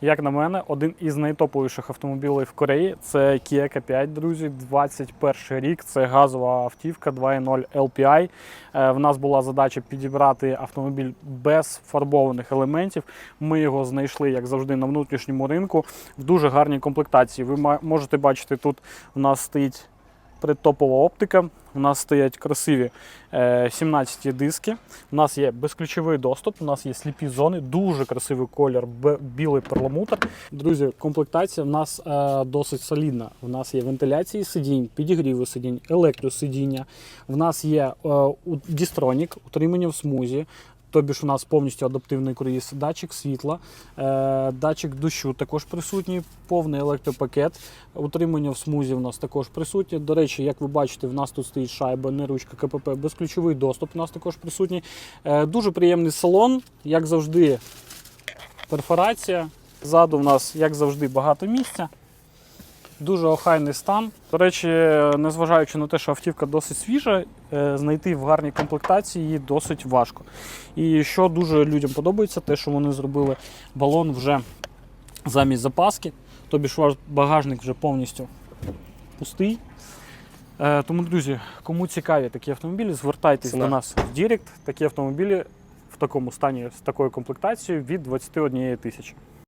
Як на мене, один із найтоповіших автомобілів в Кореї це Kia K5, друзі. 21 рік. Це газова автівка 2.0 LPI. Е, В нас була задача підібрати автомобіль без фарбованих елементів. Ми його знайшли, як завжди, на внутрішньому ринку в дуже гарній комплектації. Ви можете бачити, тут у нас стоїть предтопова оптика. У нас стоять красиві е, 17 диски. У нас є безключовий доступ, у нас є сліпі зони, дуже красивий колір, білий перламутр. Друзі, комплектація в нас е, досить солідна. У нас є вентиляції сидінь, підігріви сидінь, електросидіння. В нас є е, дістронік, утримання в смузі. Тобі ж у нас повністю адаптивний круїз, датчик світла, е, датчик дощу також присутній, повний електропакет. Утримання в смузі в нас також присутнє. До речі, як ви бачите, в нас тут стоїть шайба, не ручка КПП, безключовий доступ у нас також присутній. Е, дуже приємний салон, як завжди, перфорація. Ззаду в нас, як завжди, багато місця. Дуже охайний стан. До речі, незважаючи на те, що автівка досить свіжа, е, знайти в гарній комплектації її досить важко. І що дуже людям подобається, те, що вони зробили балон вже замість запаски. Тобі ж ваш багажник вже повністю пустий. Е, Тому, друзі, кому цікаві такі автомобілі, звертайтесь Ціна. до нас в Дірект. Такі автомобілі в такому стані з такою комплектацією від 21 тисячі.